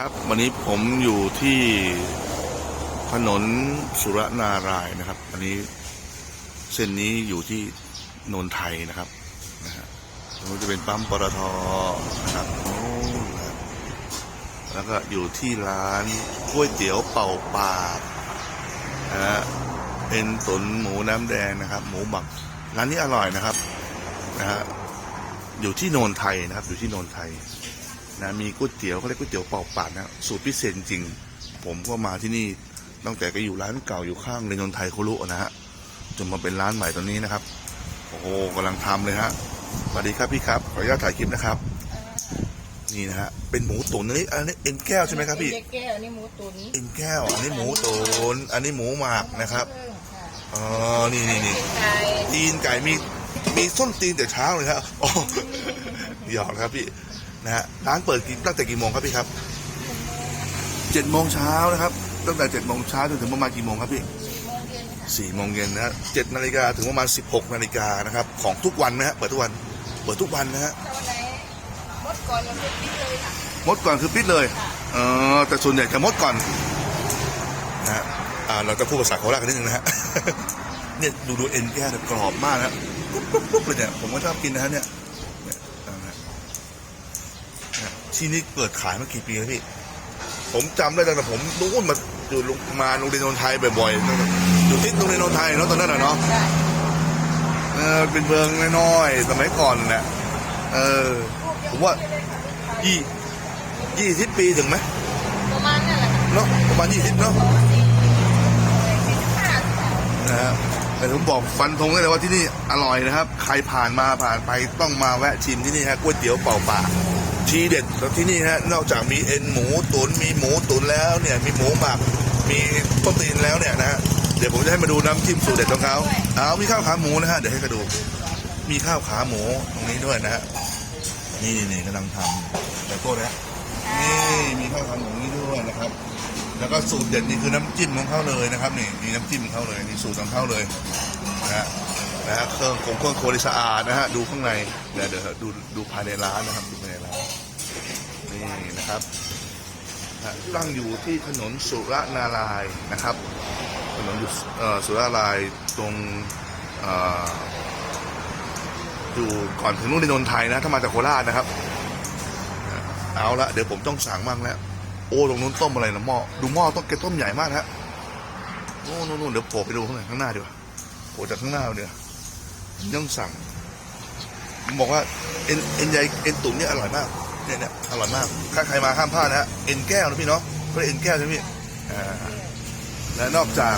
ครับวันนี้ผมอยู่ที่ถนนสุรนารายนะครับ อันนี้เส้นนี้อยู่ที่นนทไทยนะครับนะฮะตรงนู้นจะเป็นปั๊มปตทนะครับโอ้นะครับแล้วก็อยู่ที่ร้านก๋วยเตี๋ยวเป่าปากนะฮะเป็นตุ๋นหมูน้ำแดงนะครับ หมูหมักร้านนี้อร่อยนะครับนะฮะอยู่ที่โนนไทยนะครับ อยู่ที่โนนไทย นะมีก๋วยเตี๋ยวเขาเรียกก๋วยเตี๋ยวเป่าปากนะสูตรพิเศษจริง ผมก็มาที่นี่ตั้งแต่ก็อยู่ร้านเก่าอยู่ข้างเรนนไทยคุรุนะฮะจนมาเป็นร้านใหม่ตอนนี้นะครับ โอ้โหกำลังทำเลยฮะสวัสดีครับพี่ครับขออนุญาตถ่ายคลิปนะครับ นี่นะฮะเป็นหมูตุ๋นอันนี้อันนี้เอ็นแก้วใช่ไหมครับพี่เจ๊แก้วนี่หมูตุ๋นเอ็นแก้วอันนี้หมูตุ๋นอันนี้หมูหมักนะครับเพิ่มค่ะอ๋อนี่นี่นี่ไก่ตีนไก่มีมีส้นตีนแต่เช้าเลยครับอ๋อหยอกนะครับพี่ นะฮะร้านเปิดกี่ตั้งแต่กี่โมงครับพี่ครับเจ็ดโมงเช้านะครับ ตั้งแต่เจ็ดโมงเช้าจนถึงประมาณกี่โมงครับพี่สี่โมงเย็นค่ะสี่โมงเย็นนะฮะเจ็ดนาฬิกาถึงประมาณสิบหกนาฬิกานะครับ ของทุกวันนะฮะเปิดทุกวัน เปิดทุกวันนะฮะถ้าวันไหนมดก่อนเราจะปิดเลยค่ะมดก่อนคือปิดเลยเออแต่ส่วนใหญ่จะมดก่อนนะฮะอ่าเราจะพูดภาษาโคราชกันนิดนึงนะฮะเนี่ยดูดูเอ็นแก้วเนี่ยกรอบมากนะกรุบกรุบกรุบเลยเนี่ยผมก็ชอบกินนะฮะเนี่ยเนี่ยนะฮะเนี่ย ที่นี่เปิดขายมากี่ปีแล้วพี่ ผมจำได้ตั้งแต่ผมนู้นมาอยู่โรงมาโรงเรียนนนทไทยบ่อยๆตั้งแต่อยู่ที่โรงเรียนนนทไทยเนาะตอนนั้นน่ะเนาะได้เออเป็นเมืองน้อยๆสมัยก่อนน่ะเออผมว่ายี่ยี่สิบปีถึงไหมประมาณนั่นแหละค่ะเนาะประมาณยี่สิบเนาะสี่สี่สิบห้าสิบห้านะฮะแต่ผมบอกฟันธงได้เลยว่าที่นี่อร่อยนะครับ ใครผ่านมาผ่านไปต้องมาแวะชิมที่นี่ฮะก๋วยเตี๋ยวเป่าปาก ทีเด็ดที่นี่ฮะนอกจากมีเอ็นหมูตุ๋นมีหมูตุ๋นแล้วเนี่ยมีหมูหมักมีต้นตีนแล้วเนี่ยนะฮะเดี๋ยวผมจะให้มาดูน้ำจิ้มสูตรเด็ดของเขาเอามีข้าวขาหมูนะฮะเดี๋ยวให้กระดูมีข้าวขาหมูตรงนี้ด้วยนะฮะนี่นี่กำลังทำแต่โทษนะนี่มีข้าวขาหมูนี่ด้วยนะครับ แล้วก็สูตรเด็ดนี่คือน้ำจิ้มของเขาเลยนะครับนี่มีน้ำจิ้มของเขาเลยนี่สูตรของเขาเลยนะฮะ นะฮะเครื่องคงเครื่องโครัวสะอาดนะฮะดูข้างในเดี๋ยวเดี๋ยวดูดูภายในร้านนะครับดูภายในร้านนี่นะครับตั้งอยู่ที่ถนนสุรนารายนะครับ ถนนอยู่สุรนารายตรงอยู่ก่อนถึงนู่นในนนทไทยนะถ้ามาจากโคราชนะครับ เอาละเดี๋ยวผมต้องสั่งบ้างแล้วโอ้ตรงนู้นต้มอะไรนะหม้อดูหม้อต้มแกต้มใหญ่มากฮะโอ้นู่นนู่นเดี๋ยวโผล่ไปดูข้างในข้างหน้าดีกว่าโผล่จากข้างหน้าเดี๋ยว ต้องสั่ง บอกว่าเอ็นเอ็นใหญ่เอ็นตุ๋นเนี่ยอร่อยมากเนี่ยเนี่ยอร่อยมากถ้าใครมาข้ามพลาดนะฮะเอ็นแก้วนะพี่เนาะก็เอ็นแก้วใช่ไหมพี่อ่าและนอกจาก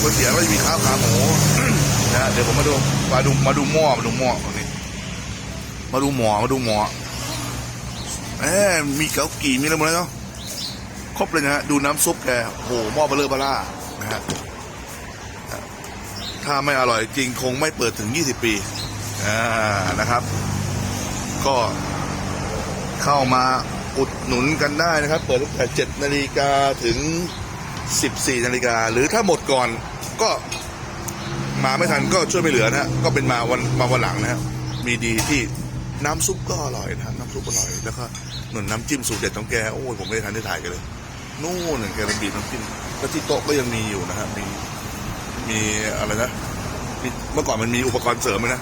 ก๋วยเตี๋ยวก็จะมีข้าวขาหมูนะฮะเดี๋ยวผมมาดูมาดูมาดูหม้อมาดูหม้อตรงนี้มาดูหมอมาดูหมอแหมมีเกากี่มีอะไรหมดเลยเนาะครบเลยนะฮะดูน้ำซุปแกโอ้โหหม้อเบลเลอร์บล่า ถ้าไม่อร่อยจริงคงไม่เปิดถึง 20 ปีนะครับ ก็เข้ามาอุดหนุนกันได้นะครับ เปิดตั้งแต่7นาฬิกาถึง 14นาฬิกาหรือถ้าหมดก่อนก็มาไม่ทันก็ช่วยไม่เหลือนะฮะก็เป็นมาวันมาวันหลังนะฮะมีดีที่น้ำซุปก็อร่อยนะน้ำซุปอร่อยแล้วก็หนุนน้ำจิ้มสูตรเด็ดของแกโอ้ยผมไม่ได้ทันได้ถ่ายกันเลยนู่นน่ะแกเป็นบีบน้ำจิ้มแล้วที่โต๊ะก็ยังมีอยู่นะครับมี มีอะไรนะมีเมื่อก่อนมันมีอุปกรณ์เสริมไหมนะ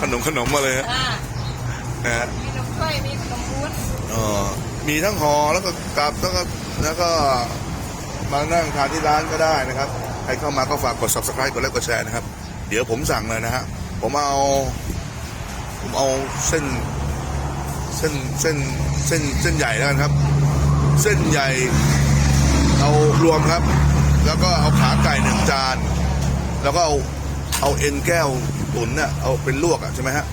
ขนมขนมมาเลยฮะอ่านะฮะมีนมถ้วยมีขนมวุ้นเอ่อมีทั้งห่อแล้วก็กลับแล้วก็แล้วก็มานั่งทานที่ร้านก็ได้นะครับ ใครเข้ามาก็ฝากกด subscribe กดไลค์กดแชร์นะครับ เดี๋ยวผมสั่งเลยนะฮะผมเอา ผมเอาเส้น เส้นเส้นเส้นเส้นใหญ่แล้วกันครับ เส้นใหญ่เอารวมครับ แล้วก็เอาขาไก่หนึ่งจาน แล้วก็เอาเอาเอ็นแก้วตุ๋นน่ะเอาเป็นลวกอะใช่ไหมฮะ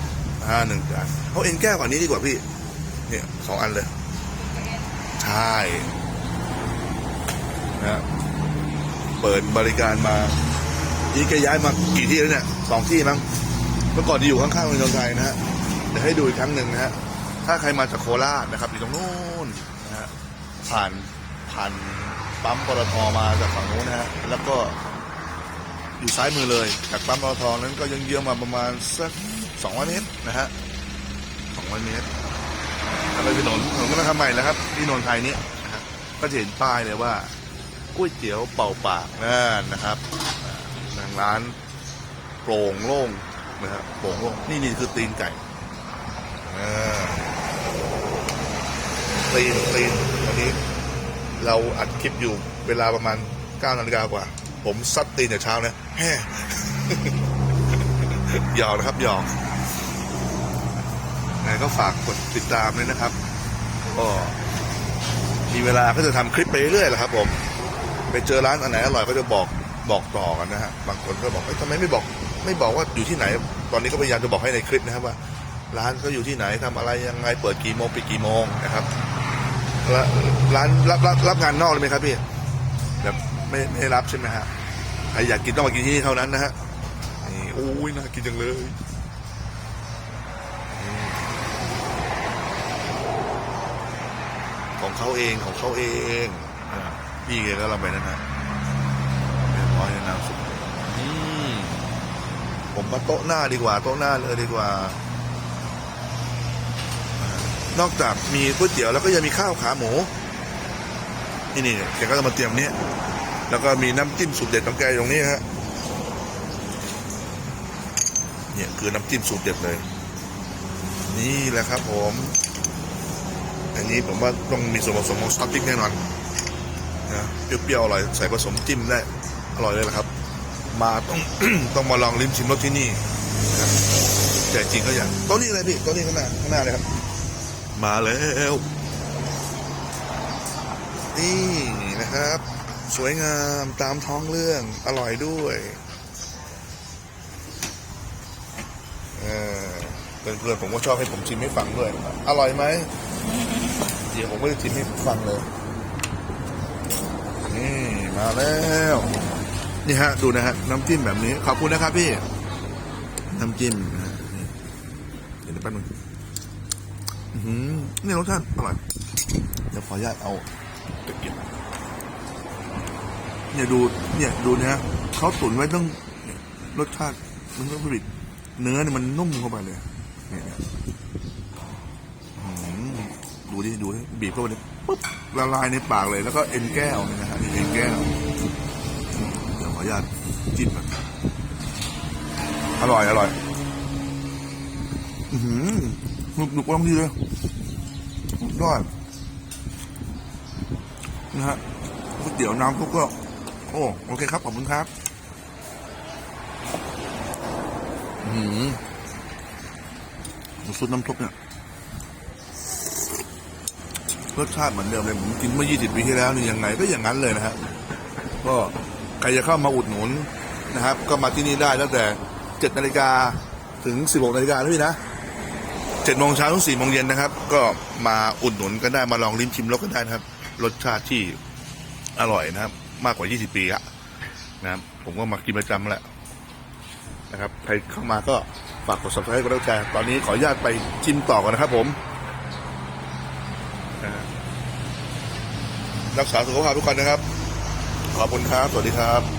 อ่าหนึ่งจานเอาเอ็นแก้วกว่านี้ดีกว่าพี่ เนี่ยสองอันเลย ใช่นะฮะเปิดบริการมานี่แกย้ายมากี่ที่แล้วเนี่ยสองที่มั้งเมื่อก่อนที่อยู่ข้างๆเรียนไทยนะฮะเดี๋ยวให้ดูอีกครั้งหนึ่งนะฮะถ้าใครมาจากโคราชนะครับอยู่ตรงนู้นนะฮะผ่านผ่าน ปั๊มปตทมาจากฝั่งนู้นนะฮะแล้วก็อยู่ซ้ายมือเลย จากปั๊มปตทนั้นก็ยังเยื้องมาประมาณสักสองร้อยเมตรนะฮะสองร้อยเมตรถ้าไปถนนถนนก็ทำใหม่แล้วครับที่นนทไทยนี้นะก็จะเห็นป้ายเลยว่าก๋วยเตี๋ยวเป่าปากนั่นนะครับทางร้านโปร่งโล่งนะครับโปร่งโล่งนี่นี่คือตีนไก่ตีนตีนวันนี้ เราอัดคลิปอยู่เวลาประมาณ9นาฬิกากว่า ผมซัดตีนแต่เช้านะแฮ่หยอกนะครับหยอกไงก็ฝากกดติดตามด้วยนะครับ ก็มีเวลาก็จะทำคลิปไปเรื่อยๆแหละครับ ผม ไปเจอร้านอันไหนอร่อยก็จะบอกบอกต่อกันนะฮะบางคนก็บอกทำไมไม่บอก ไม่บอกว่าอยู่ที่ไหน ตอนนี้ก็พยายามจะบอกให้ในคลิปนะครับว่า ร้านเขาอยู่ที่ไหนทำอะไรยังไงเปิดกี่โมงปิดกี่โมงนะครับ ร้านรับรับรับงานนอกเลยไหมครับพี่แบบไม่ไม่รับใช่ไหมฮะใครอยากกินต้องมากินที่นี่เท่านั้นนะฮะนี่โอ้ยน่ากินจังเลยของเขาเองของเขาเองอ่าพี่แกก็ลำไปนั่นนะเรียบร้อยในน้ำซุปผมมาโต๊ะหน้าดีกว่า โต๊ะหน้าเลยดีกว่า นอกจากมีก๋วยเตี๋ยวแล้วก็ยังมีข้าวขาหมู นี่นี่แกก็จะมาเตรียมนี้แล้วก็มีน้ำจิ้มสูตรเด็ดของแกอยู่ตรงนี้ฮะเนี่ยคือน้ำจิ้มสูตรเด็ดเลย นี่แหละครับผม อันนี้ผมว่าต้องมีส่วนผสมของสต๊อกพริกแน่นอนนะเปรี้ยวๆอร่อยใส่ผสมจิ้มได้อร่อยเลยละครับ มาต้องต้องมาลองลิ้มชิมรสที่นี่แต่จริงก็อย่างโต๊ะนี้เลยพี่โต๊ะนี้ข้างหน้าข้างหน้าเลยครับ มาแล้ว นี่นะครับ สวยงามตามท้องเรื่องอร่อยด้วยเออเพื่อนๆผมก็ชอบให้ผมชิมให้ฟังด้วย อร่อยไหมเดี๋ยวผมก็จะชิมให้ฟังเลย นี่ มาแล้ว นี่ฮะ ดูนะฮะ น้ำจิ้มแบบนี้ ขอบคุณนะครับพี่ น้ำจิ้มนะเดี๋ยวแป๊บนึงอื้อหือ นี่รสชาติอร่อยเดี๋ยวขออนุญาตเอาตะเกียบเนี่ยดูเนี่ยดูนะเขาตุ๋นไว้ต้องรสชาติมันต้องผลิตเนื้อเนี่ยมันนุ่มเข้าไปเลยเนี่ยดูดิดูดิบีบเข้าไปเลยปุ๊บละลายในปากเลย แล้วก็เอ็นแก้วเนี่ยนะฮะนี่เอ็นแก้วเดี๋ยวขออนุญาตจิ้มก่อนอร่อยอร่อย อือ หนุกหนุกลองดีเลยสุดยอดนะฮะก๋วยเตี๋ยวน้ำซุปก็ โอ้โอเคครับขอบคุณครับหือน้ำซุปน้ำซุปเนี่ยรสชาติเหมือนเดิมเลยผมกินเมื่อ 20 ปีที่แล้วนี่ยังไงก็อย่างนั้นเลยนะฮะก็ใครจะเข้ามาอุดหนุนนะครับ ก็มาที่นี่ได้ตั้งแต่ 7 นาฬิกาถึง 16 นาฬิกานะพี่นะ 7โมงเช้าถึง4โมงเย็นนะครับ ก็มาอุดหนุนกันได้มาลองลิ้มชิมรสกันได้นะครับ รสชาติที่อร่อยนะครับ มากกว่า 20 ปีอะนะครับ ผมก็มากินประจำแหละนะครับ ใครเข้ามาก็ฝากกด subscribe กดไลค์กดแชร์ตอนนี้ขออนุญาตไปชิมต่อก่อนนะครับผมนะรักษาสุขภาพทุกคนนะครับ ขอบคุณครับ สวัสดีครับ